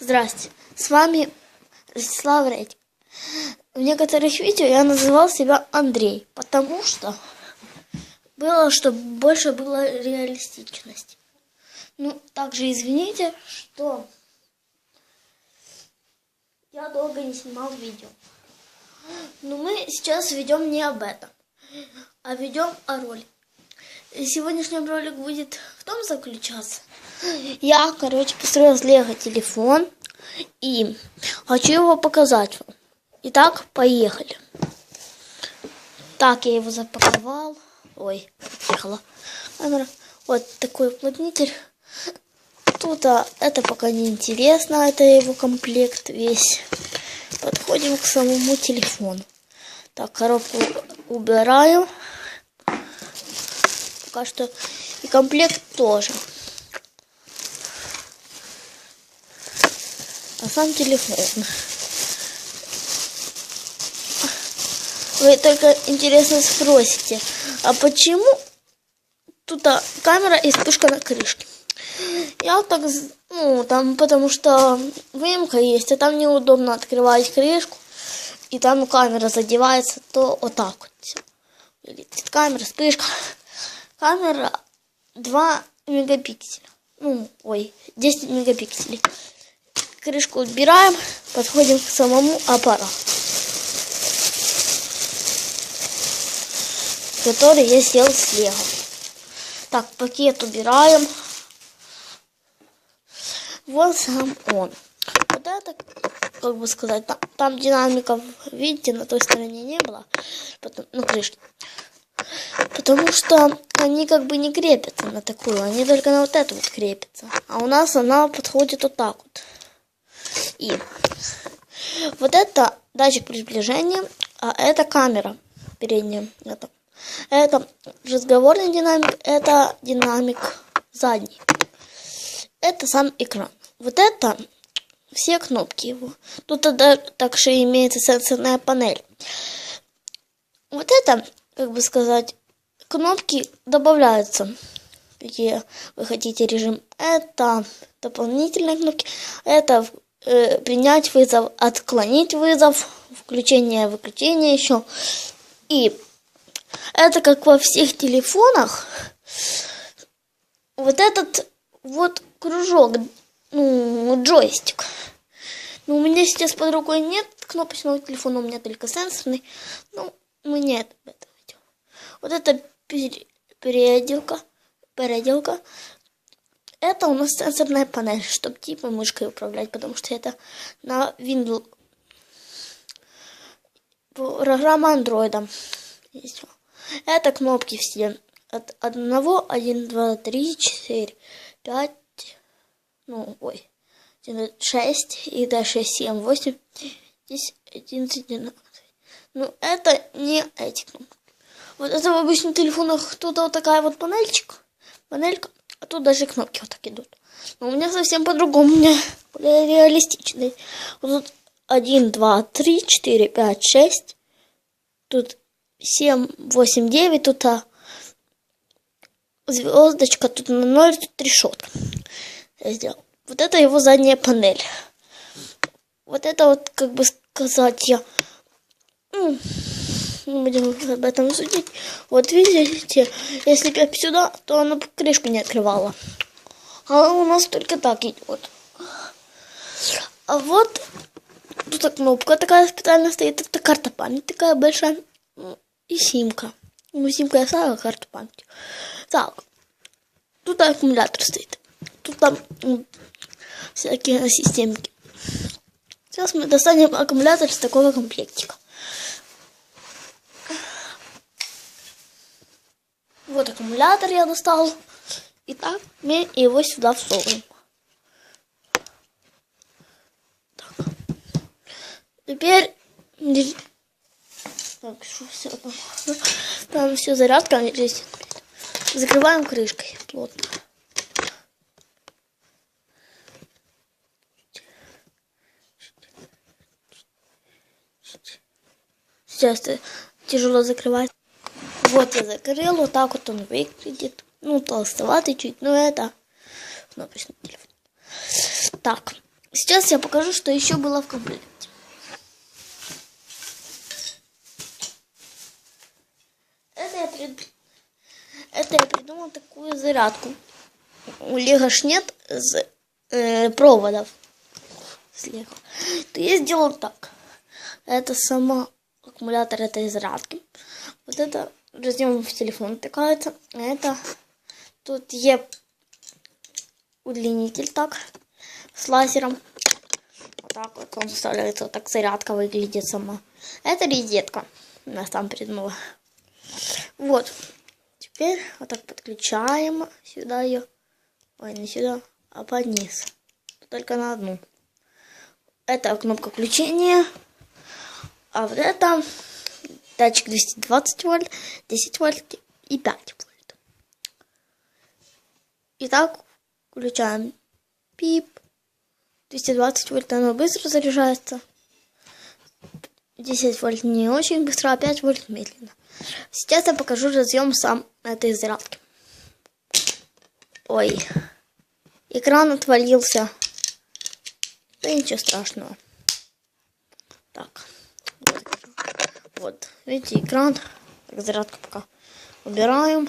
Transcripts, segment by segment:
Здрасте, с вами Ростислав Редь. В некоторых видео я называл себя Андрей, потому что было, чтобы больше было реалистичности. Ну, также извините, что я долго не снимал видео. Но мы сейчас ведем не об этом, а ведем о роли. Сегодняшний ролик будет в том заключаться. Я, короче, построил с Лего телефон и хочу его показать вам. Итак, поехали. Так, я его запаковал. Ой, поехала. Вот такой уплотнитель. Тут а, это пока не интересно, это его комплект весь. Подходим к самому телефону. Так, коробку убираем. Пока что и комплект тоже. А сам телефон. Вы только интересно спросите, а почему тут а, камера и вспышка на крышке? Я так, ну, там, потому что выемка есть, а там неудобно открывать крышку, и там камера задевается, то вот так вот. Летит камера, вспышка. Камера 2 мегапикселя. Ну, ой, 10 мегапикселей. Крышку убираем, подходим к самому аппарату. который я сделал с лего. Так, пакет убираем. Вот сам он. Вот это, как бы сказать, там, там динамиков, видите, на той стороне не было, потом, на крышке. Потому что они как бы не крепятся на такую, они только на вот эту вот крепятся. А у нас она подходит вот так вот. И вот это датчик приближения, а это камера передняя. Это это разговорный динамик, это динамик задний. Это сам экран. Вот это все кнопки его. Тут также имеется сенсорная панель. Вот это, как бы сказать, кнопки добавляются, какие вы хотите режим. Это дополнительные кнопки. Это э, принять вызов, отклонить вызов, включение, выключение еще. И это как во всех телефонах. Вот этот вот кружок, ну, джойстик. Но у меня сейчас под рукой нет кнопочного телефона, у меня только сенсорный. Ну, мы не об этом идем. Вот это переделка, переделка. Это у нас сенсорная панель, чтобы типа мышкой управлять, потому что это на Windows программа андроида. Это кнопки все. От одного, один, два, три, четыре, пять, ну, ой, шесть и дальше семь, восемь, десять, одиннадцать, двенадцать. Ну, это не эти кнопки. Вот это в обычных телефонах тут вот такая вот панельчик, панелька, а тут даже кнопки вот так идут. Но у меня совсем по-другому, у меня более реалистичный. Вот тут один, два, три, четыре, пять, шесть. Тут 7, 8, 9, тут а, звездочка, тут на 0, тут решетка. Я сделал. Вот это его задняя панель. Вот это вот, как бы сказать, я... Ну, не будем об этом судить. Вот видите, если пять сюда, то она крышку не открывала. А у нас только так идет. А вот тут кнопка такая специально стоит. Это карта памяти такая большая и симка. Ну, симка я ставила карту памяти. Так, тут аккумулятор стоит. Тут там всякие системки. Сейчас мы достанем аккумулятор с такого комплектика. Вот аккумулятор я достал. Итак, мы его сюда всовываем. Так. Теперь так, что все там? Там все зарядка. Закрываем крышкой плотно. Сейчас тяжело закрывать. Вот я закрыл, вот так вот он выглядит. Ну, толстоватый чуть, но это кнопочный телефон. Так, Сейчас я покажу, что еще было в комплекте. Это я, прид... Это я придумал такую зарядку. У Лего ж нет з- э, проводов с Лего. То я сделал так. Это сама аккумулятор этой зарядки. Вот это разъем в телефон. А это тут є удлинитель так с лазером. Так вот он вставляется, так зарядка выглядит сама. Это розетка. У нас там придумала. Вот. Теперь вот так подключаем сюда ее. Ой, не сюда, а под низ. Только на одну. Это кнопка включения. А вот это датчик 220 вольт, 10 вольт и 5 вольт. Итак, включаем пип. 220 вольт оно быстро заряжается. 10 вольт не очень быстро, а 5 вольт медленно. Сейчас я покажу разъем сам этой зарядки. Ой, экран отвалился. Да ничего страшного. Так, вот, вот, видите, экран. Так, зарядку пока убираем.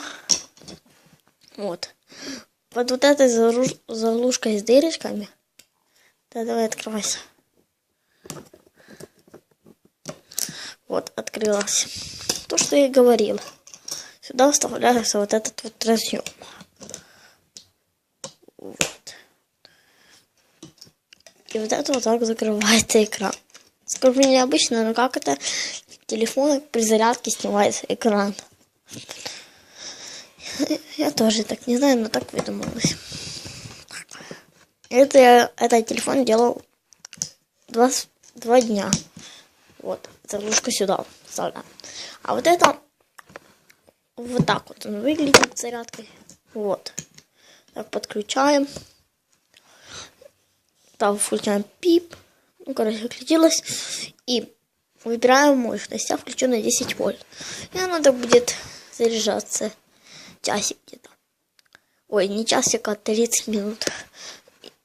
Вот. Под вот этой заглушкой с дырочками. Да, давай открывайся. Вот, открылась. То, что я говорил. Сюда вставляется вот этот вот разъем. Вот. И вот это вот так закрывается экран. Скажу необычно, но как это в телефонах при зарядке снимается экран? Я тоже так не знаю, но так выдумалось. Это я этот телефон делал два, два дня. Вот, заглушка сюда вставляем. А вот это вот так вот он выглядит зарядкой. Вот. Так, подключаем. Так, включаем пип. Ну, короче, включилось. И выбираем мощность. Я включу на 10 вольт. И так будет заряжаться часик где-то. Ой, не часик, а 30 минут.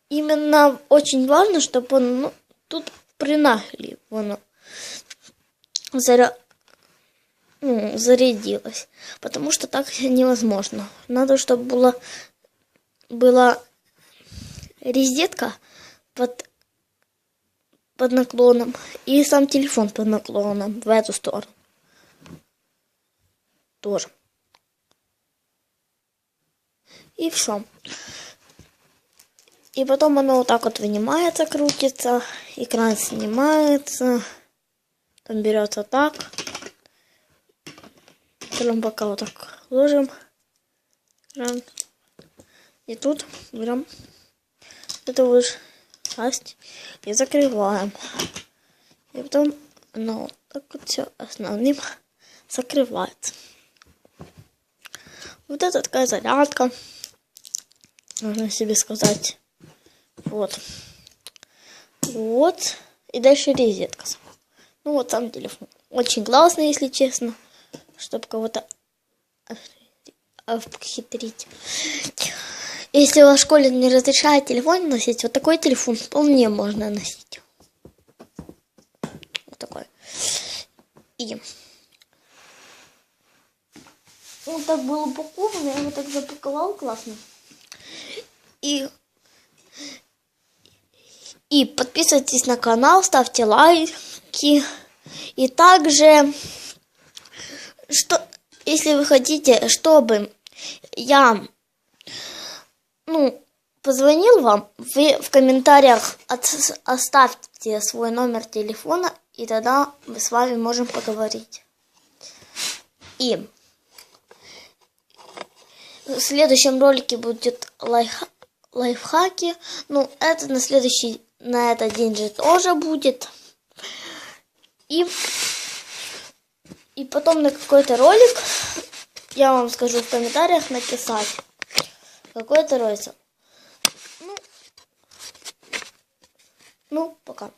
Именно очень важно, чтобы он ну, тут при нагреве оно заря... ну, зарядилось. Потому что так невозможно. Надо, чтобы была, была розетка под, под наклоном и сам телефон под наклоном в эту сторону. Тоже. И все. И потом оно вот так вот вынимается, крутится, экран снимается, там берется так. Потом пока вот так ложим. И тут берем эту вот часть и закрываем. И потом оно вот так вот все основным закрывается. Вот это такая зарядка. Можно себе сказать. Вот. Вот. И дальше розетка. Ну вот там телефон. Очень классно, если честно. Чтобы кого-то обхитрить. Если в школе не разрешает телефон носить, вот такой телефон вполне можно носить. Вот такой. И он так был упакован, я его так запаковал классно. И и подписывайтесь на канал, ставьте лайки. И также, что, если вы хотите, чтобы я, ну, позвонил вам, вы в комментариях от- оставьте свой номер телефона, и тогда мы с вами можем поговорить. И в следующем ролике будет лайф, лайфхаки. Ну, это на следующий, на этот день же тоже будет. И, и потом на какой-то ролик, я вам скажу в комментариях написать, какой это ролик. Ну, ну, пока.